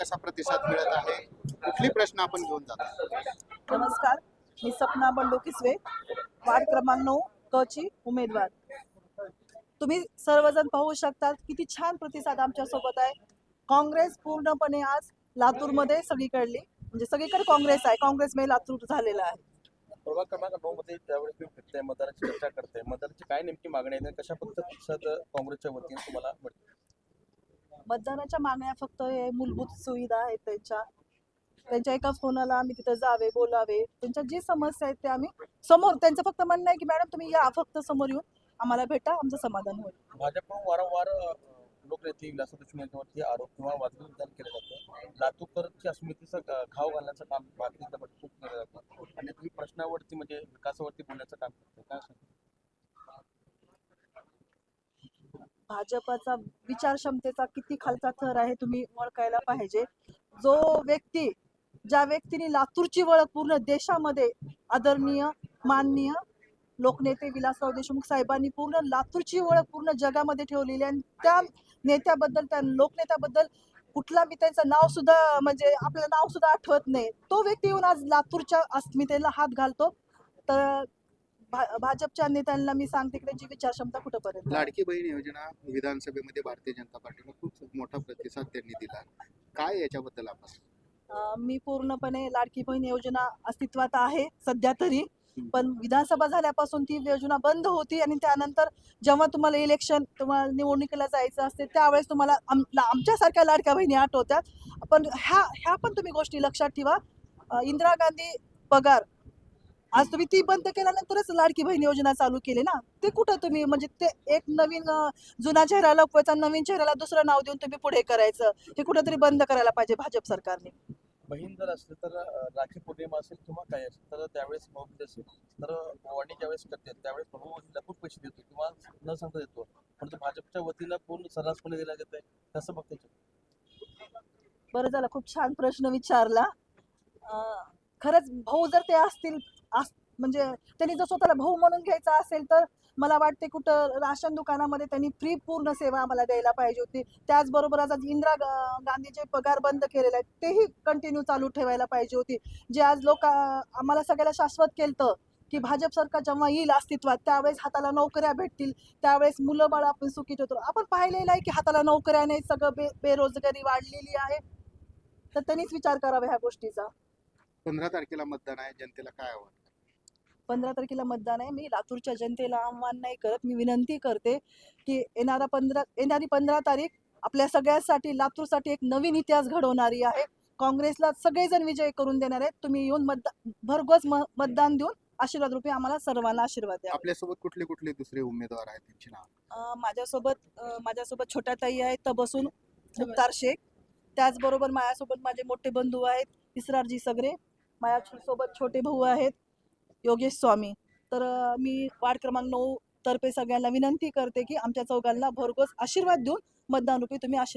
कसा प्रतिसाद मिळत आहे? कुठली प्रश्न आपण घेऊन जातो? नमस्कार मी सपना बंडू किसवे वार्ड क्रमांक नऊ क ची उमेदवार. तुम्ही सर्वजण पाहू शकतात किती छान प्रतिसाद आमच्यासोबत आहे. काँग्रेस पूर्णपणे आज लातूरमध्ये सगळीकडली म्हणजे सगळीकडे काँग्रेस आहे. काँग्रेसमध्ये लातूर झालेला आहे. प्रभाग क्रमांक नऊ मध्ये त्यावेळेस तुम्ही फिरताय मतदाराची चर्चा करताय. मतदाराची काय नेमकी मागणी आहे कशा पद्धतीचा काँग्रेसच्या वतीने तुम्हाला मिळतो मतदानाच्या मागण्या फक्त हे मूलभूत सुविधा आहेत त्यांच्या. त्यांच्या एका फोनाला आम्ही तिथं जावे बोलावे. त्यांच्या जी समस्या आहेत ते आम्ही समोर त्यांचं फक्त म्हणणं आहे की मॅडम तुम्ही या फक्त समोर येऊन आम्हाला भेटा आमचं समाधान होईल. भाजपकडून वारंवार लोकनेते विलास यांच्यावरती आरोप किंवा वादविवाद विधान केलं जातं. लातूरकरच्या अस्मितेचं घाव घालण्याचं काम भारतीय जनता पार्टी खूप केलं जातं. आणि तुम्ही प्रश्नावरती म्हणजे विकासावरती बोलण्याचं काम करतो काय सांगता? भाजपचा विचार क्षमतेचा किती खालचा थर आहे तुम्ही ओळखायला पाहिजे. जो व्यक्ती ज्या व्यक्तीने लातूरची ओळख पूर्ण देशामध्ये आदरणीय माननीय लोकनेते विलासराव देशमुख साहेबांनी पूर्ण लातूरची ओळख पूर्ण जगामध्ये ठेवलेली आणि त्या नेत्याबद्दल त्या लोकनेत्याबद्दल कुठला मी त्यांचं नाव सुद्धा म्हणजे आपलं नाव सुद्धा आठवत नाही. तो व्यक्ती येऊन आज लातूरच्या अस्मितेला हात घालतो. तर भा- भाजपच्या नेत्यांना मी सांगते की त्यांची विचारक्षमता कुठंपर्यंत आहे. लाडकी बहीण योजना विधानसभेमध्ये भारतीय जनता पार्टीने खूप मोठा प्रतिसाद त्यांनी दिला. काय याच्याबद्दल आपण? अं, मी पूर्णपणे लाडकी बहीण योजना अस्तित्वात आहे सध्या तरी. पण विधानसभा झाल्यापासून ती योजना बंद होती आणि त्यानंतर जेव्हा तुम्हाला इलेक्शन तुम्हाला निवडणुकीला जायचं असते त्यावेळेस तुम्हाला आम- ला- आमच्यासारख्या लाडक्या बहिणी आठवत्यात. पण ह्या ह्या पण तुम्ही गोष्टी लक्षात ठेवा. अं, इंदिरा गांधी पगार आज तुम्ही ती बंद केल्यानंतरच लाडकी बहीण योजना चालू केली ना? ते कुठं तुम्ही म्हणजे ते एक नवीन जुना चेहरा लपवायचा नवीन चेहऱ्याला दुसरं नाव देऊन तुम्ही पुढे करायचं हे कुठंतरी बंद करायला पाहिजे भाजप सरकारने. बहीण जर असले तर राखी पौर्णिमा असेल किंवा काय असेल तर त्यावेळेस भाऊबीज असेल तर वाणी ज्यावेळेस करते त्यावेळेस भाऊ खूप पैसे देतो किंवा न सांगता देतो. परंतु भाजपच्या वतीनं पूर्ण सर्रासपणे दिला जात आहे कसं बघते बरं झालं खूप छान प्रश्न विचारला. खरंच भाऊ जर ते असतील अस- म्हणजे त्यांनी जर स्वतःला भाऊ म्हणून घ्यायचा असेल तर मला वाटते कुठं राशन दुकानामध्ये त्यांनी फ्री पूर्ण सेवा आम्हाला द्यायला पाहिजे होती. त्याचबरोबर आज इंदिरा गांधीचे पगार बंद केलेले आहेत तेही कंटिन्यू चालू ठेवायला पाहिजे होती. जे आज लोक आम्हाला सगळ्याला शाश्वत केलं की भाजप सरकार जेव्हा येईल अस्तित्वात त्यावेळेस हाताला नोकऱ्या भेटतील. त्यावेळेस मुलं बाळ आपण सुखीत होतो. आपण पाहिलेलं आहे की हाताला नोकऱ्या नाही सगळं बे बेरोजगारी वाढलेली आहे. तर त्यांनीच विचार करावा ह्या गोष्टीचा. पंधरा तारखेला मतदान आहे जनतेला काय आवडतं पंधरा तारखेला मतदान आहे. मी लातूरच्या जनतेला आव्हान नाही करत. मी विनंती करते की येणारा पंधरा येणारी पंधरा तारीख आपल्या सगळ्यासाठी लातूरसाठी एक नवीन इतिहास घडवणारी आहे. काँग्रेसला सगळेजण विजय करून देणार आहेत. तुम्ही येऊन मतदान भरघोस मतदान देऊन आशीर्वाद रुपये आम्हाला सर्वांना आशीर्वाद द्या. आपल्यासोबत कुठले कुठले दुसरे उमेदवार आहेत त्यांची नाव? माझ्यासोबत माझ्यासोबत छोट्या ताई आहेत तर बसून मुक्तार शेख. त्याचबरोबर माझ्यासोबत माझे मोठे बंधू आहेत इसरारजी सगरे. माझ्यासोबत छोटे भाऊ आहेत योगेश स्वामी. तर मी वार्ड क्रमांक नऊ तर्फे सगळ्यांना विनंती करते की आमच्या चौघांना भरघोस आशीर्वाद देऊन मतदान रुपये तुम्ही आशीर्वाद